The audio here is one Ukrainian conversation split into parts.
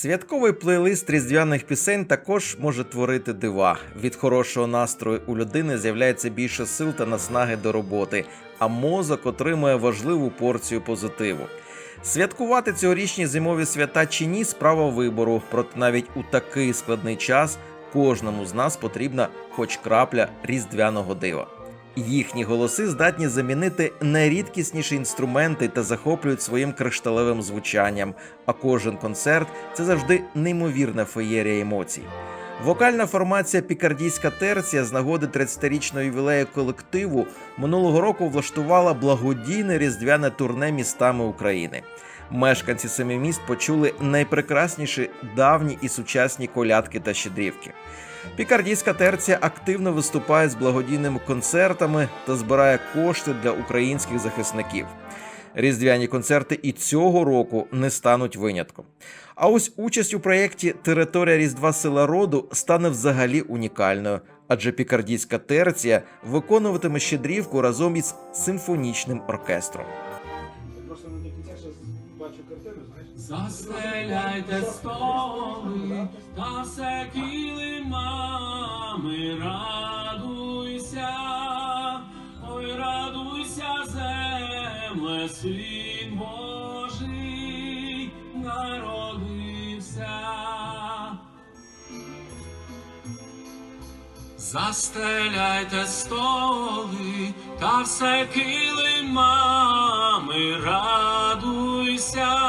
Святковий плейлист різдвяних пісень також може творити дива. Від хорошого настрою у людини з'являється більше сил та наснаги до роботи, а мозок отримує важливу порцію позитиву. Святкувати цьогорічні зимові свята чи ні справа вибору, проте навіть у такий складний час кожному з нас потрібна хоч крапля різдвяного дива. Їхні голоси здатні замінити найрідкісніші інструменти та захоплюють своїм кришталевим звучанням. А кожен концерт це завжди неймовірна феєрія емоцій. Вокальна формація Пікардійська терція з нагоди 30-річного ювілею колективу минулого року влаштувала благодійне різдвяне турне містами України. Мешканці семи міст почули найпрекрасніші давні і сучасні колядки та щедрівки. Пікардійська терція активно виступає з благодійними концертами та збирає кошти для українських захисників. Різдвяні концерти і цього року не стануть винятком. А ось участь у проєкті Територія Різдва Сила Роду стане взагалі унікальною, адже пікардійська терція виконуватиме щедрівку разом із симфонічним оркестром. Застеляйте столи та все килимами, радуйся, ой, радуйся, земле, син Божий народився. Застеляйте столи та все килимами, радуйся,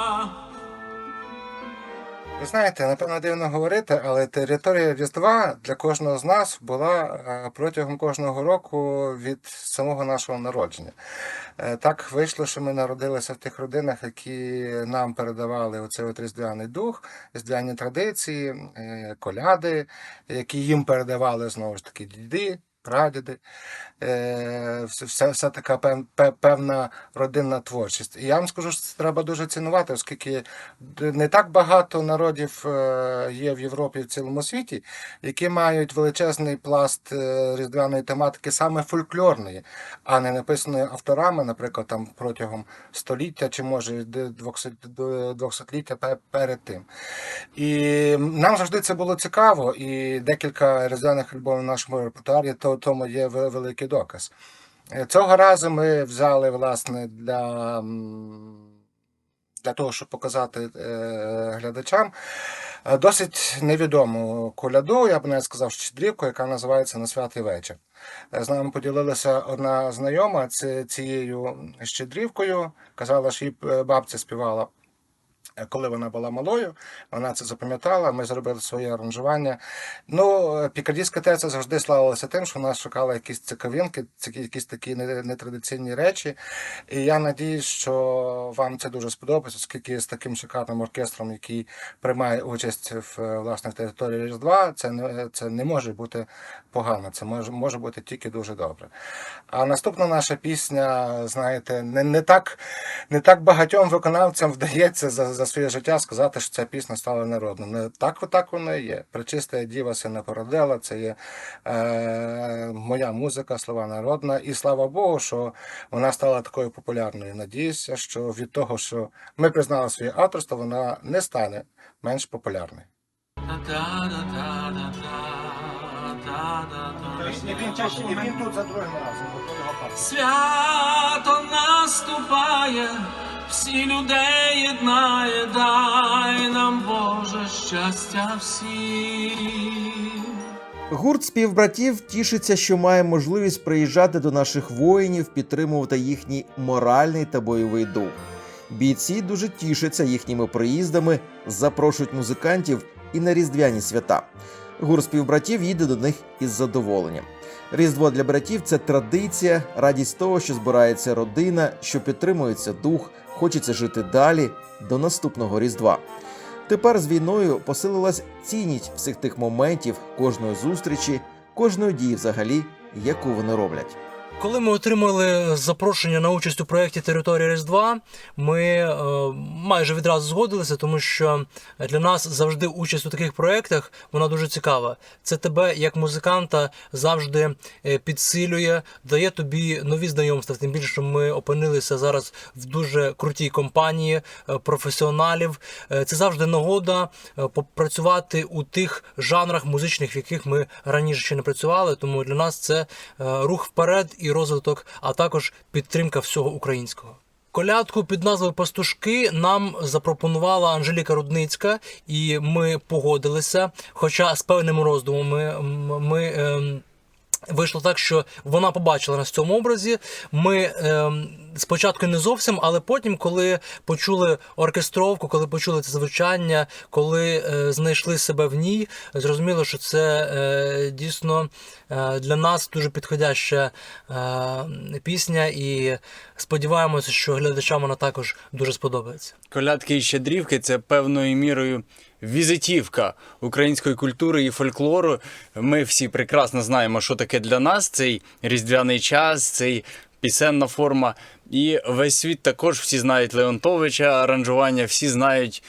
Ви знаєте, напевно, дивно говорити, але територія Різдва для кожного з нас була е, протягом кожного року від самого нашого народження. Е, Так вийшло, що ми народилися в тих родинах, які нам передавали оцей от різдвяний дух, різдвяні традиції, е, коляди, які їм передавали знову ж таки діди. Прадіди, е, вся- вся, така пев- пев- певна родинна творчість. І я вам скажу, що це треба дуже цінувати, оскільки не так багато народів е, є в Європі і в цілому світі, які мають величезний пласт е, різдвяної тематики, саме фольклорної, а не написаної авторами, наприклад, там протягом століття чи може д- двохсот- д- перед тим. І нам завжди це було цікаво, і декілька різдвяних альбомів в нашому репертуарі, то тому є великий доказ. Е, Цього разу ми взяли власне для, для того, щоб показати е, глядачам е, досить невідому коляду, я б навіть сказав, щедрівку, яка називається На святий вечір. З нами поділилася одна знайома цією щедрівкою. Казала, що її бабця співала коли вона була малою, вона це запам'ятала, ми зробили своє аранжування. Ну, е, пікардійська теця завжди славилася тим, що вона шукала якісь цікавинки, ці- якісь такі нетрадиційні речі. І я надіюсь, що вам це дуже сподобається, оскільки з таким шикарним оркестром, який приймає участь в е, власне в території Різдва, це не, це не може бути погано, це може, може бути тільки дуже добре. А наступна наша пісня, знаєте, не, не, так, не так багатьом виконавцям вдається за, за своє життя сказати, що ця пісня стала народною. Не так, так воно і є. Пречиста діва сина породила, це є е, моя музика, слова народна. І слава Богу, що вона стала такою популярною. Надіюся, що від того, що ми признали своє авторство, вона не стане менш популярною. І він чаще, і він тут за другим разом. Свято наступає, всі людей єднає, дай нам Боже щастя всім. Гурт співбратів тішиться, що має можливість приїжджати до наших воїнів, підтримувати їхній моральний та бойовий дух. Бійці дуже тішаться їхніми приїздами, запрошують музикантів і на різдвяні свята. Гурт співбратів їде до них із задоволенням. Різдво для братів це традиція, радість того, що збирається родина, що підтримується дух, хочеться жити далі до наступного різдва. Тепер з війною посилилась цінність всіх тих моментів, кожної зустрічі, кожної дії взагалі, яку вони роблять. Коли ми отримали запрошення на участь у проєкті Територія Різдва, ми е, майже відразу згодилися, тому що для нас завжди участь у таких проєктах вона дуже цікава. Це тебе як музиканта завжди е, підсилює, дає тобі нові знайомства. Тим більше, ми опинилися зараз в дуже крутій компанії е, професіоналів. Е, Це завжди нагода попрацювати у тих жанрах музичних, в яких ми раніше ще не працювали. Тому для нас це рух вперед і розвиток, а також підтримка всього українського. Колядку під назвою Пастушки нам запропонувала Анжеліка Рудницька, і ми погодилися. Хоча з певними роздумами м, ми. ем, Вийшло так, що вона побачила нас в цьому образі. Ми ем, спочатку не зовсім, але потім, коли почули оркестровку, коли почули це звучання, коли е, знайшли себе в ній, зрозуміло, що це е, дійсно е, для нас дуже підходяща пісня, і сподіваємося, що глядачам вона також дуже сподобається. Колядки і щедрівки це певною мірою візитівка української культури і фольклору. Ми всі прекрасно знаємо, що таке для нас цей різдвяний час, цей пісенна форма. І весь світ також всі знають Леонтовича, аранжування, всі знають,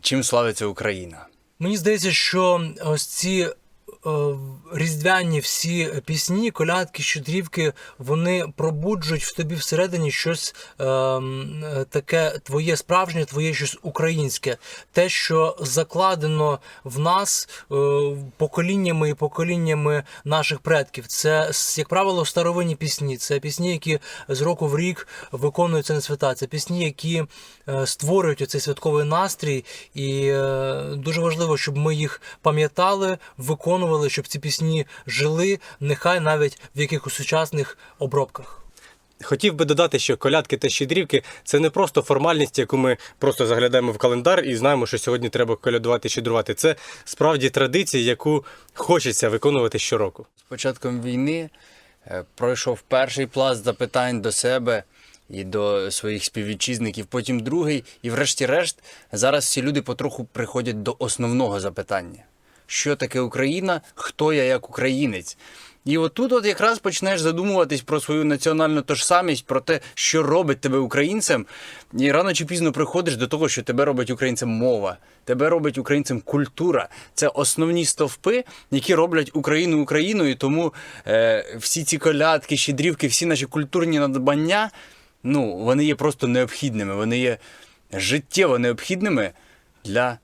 чим славиться Україна. Мені здається, що ось ці різдвяні всі пісні, колядки, щедрівки, вони пробуджують в тобі всередині щось е, е, таке твоє справжнє, твоє щось українське, те, що закладено в нас е, поколіннями і поколіннями наших предків. Це, як правило, старовинні пісні. Це пісні, які з року в рік виконуються на свята. Це пісні, які е, створюють оцей святковий настрій, і е, дуже важливо, щоб ми їх пам'ятали, виконували, щоб ці пісні жили, нехай навіть в якихось сучасних обробках. Хотів би додати, що колядки та щедрівки це не просто формальність, яку ми просто заглядаємо в календар і знаємо, що сьогодні треба колядувати і щедрувати. Це справді традиція, яку хочеться виконувати щороку. З початком війни е, пройшов перший пласт запитань до себе і до своїх співвітчизників, потім другий, і врешті-решт зараз всі люди потроху приходять до основного запитання: що таке Україна, хто я як українець? І отут от якраз почнеш задумуватись про свою національну тожсамість, про те, що робить тебе українцем, і рано чи пізно приходиш до того, що тебе робить українцем мова, тебе робить українцем культура. Це основні стовпи, які роблять Україну Україною. Тому е, всі ці колядки, щедрівки, всі наші культурні надбання, ну, вони є просто необхідними, вони є життєво необхідними для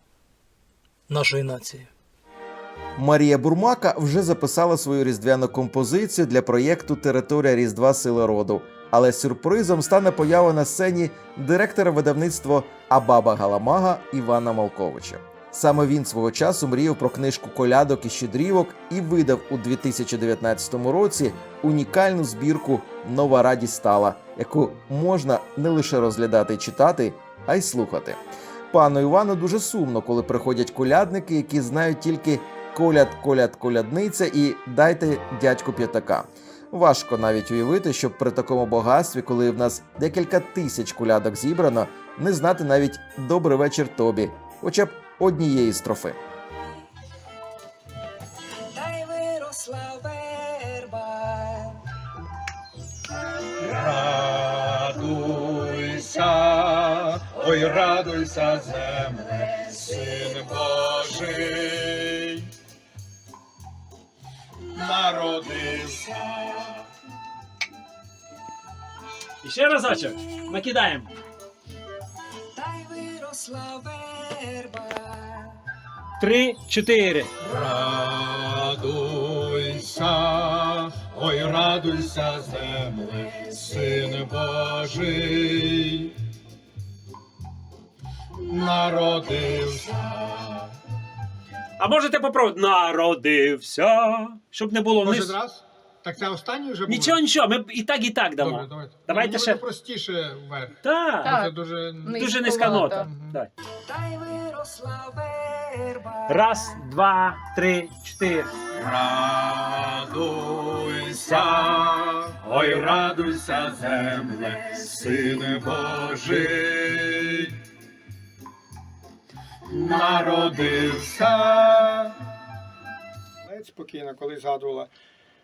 Нашої нації. Марія Бурмака вже записала свою різдвяну композицію для проєкту Територія Різдва Сили роду. Але сюрпризом стане поява на сцені директора видавництва Абаба Галамага Івана Малковича. Саме він свого часу мріяв про книжку колядок і щедрівок і видав у 2019 році унікальну збірку Нова радість стала, яку можна не лише розглядати і читати, а й слухати. Пану Івану дуже сумно, коли приходять колядники, які знають тільки коляд, коляд, колядниця і дайте дядьку п'ятака. Важко навіть уявити, щоб при такому багатстві, коли в нас декілька тисяч колядок зібрано, не знати навіть добрий вечір тобі, хоча б однієї строфи. Радуйся, ой, радуйся, земле, син Божий, народився. І ще разочок. Накидаємо. Та й виросла верба. Три, чотири. Радуйся, ой, радуйся, земле, син Божий, народився. А можете попробувати? Народився. Щоб не було Може вниз. раз? Так це останній вже був? Нічого, нічого, ми і так, і так дамо. Добре, давайте. Давайте ну, ще. буде простіше вверх. Так, Це Так. дуже... дуже низька нота. Мгм. Так. Та й виросла верба. Раз, два, три, чотири. Радуйся, ой, радуйся, земле, син Божий, народився. Навіть спокійно, коли згадувала,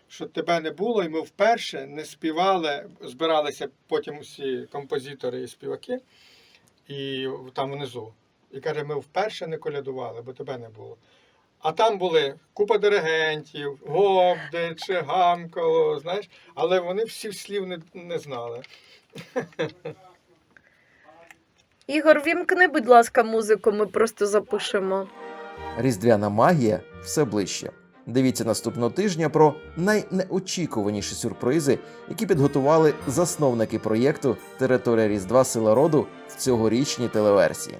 що тебе не було, і ми вперше не співали, збиралися потім усі композитори і співаки, і там внизу. І каже, ми вперше не колядували, бо тебе не було. А там були купа диригентів, Гобдич, Гамкало, знаєш, але вони всіх слів не, не знали. Ігор, вімкни, будь ласка, музику, ми просто запишемо. Різдвяна магія все ближче. Дивіться наступного тижня про найнеочікуваніші сюрпризи, які підготували засновники проєкту Територія Різдва Сила роду в цьогорічній телеверсії.